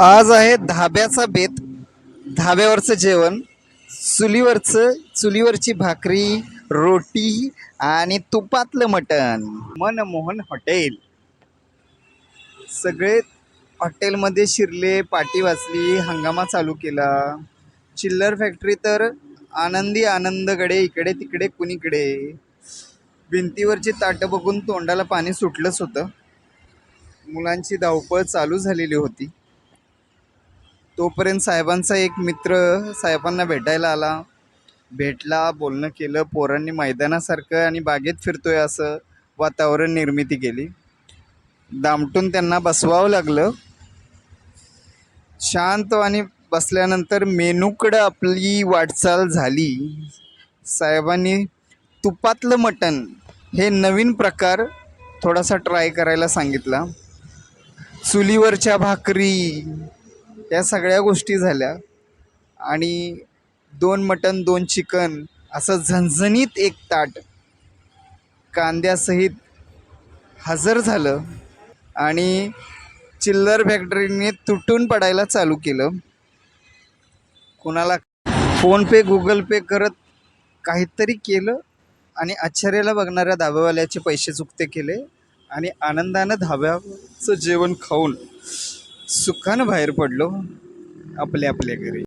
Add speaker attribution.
Speaker 1: आज आहे धाब्याचा बेत धाब्यावरचं जेवण चुलीवरचं चुलीवरची भाकरी रोटी आणि तुपातलं मटण. मनमोहन हॉटेल. सगळे हॉटेलमध्ये शिरले पाटी वाचली हंगामा चालू केला. चिल्लर फॅक्टरी तर आनंदी आनंदकडे इकडे तिकडे कुणीकडे. भिंतीवरची ताटं बघून तोंडाला पाणी सुटलंच होतं. मुलांची धावपळ चालू झालेली होती. तोपर्यंत साहेबांचा एक मित्र साहेबांना भेटायला आला. भेटला बोलणं केलं पोरांनी मैदानासारखं आणि बागेत फिरतोय असं वातावरण निर्मिती केली. दामटून त्यांना बसवावं लागलं. शांत आणि बसल्यानंतर मेनूकडं आपली वाटचाल झाली. साहेबांनी तुपातलं मटण हे नवीन प्रकार थोडासा ट्राय करायला सांगितला. चुलीवरच्या भाकरी या सगळ्या गोष्टी झाल्या. आणि दोन मटन दोन चिकन असं झणझणीत एक ताट कांद्यासहित हजर झालं आणि चिल्लर फॅक्टरीने तुटून पडायला चालू केलं. कुणाला फोनपे गुगल पे करत काहीतरी केलं आणि आश्चर्याला बघणाऱ्या धाब्यावाल्याचे पैसे चुकते केले आणि आनंदानं धाब्याचं जेवण खाऊन सुखानं बाहेर पडलो. आपल्या आपल्या घरी.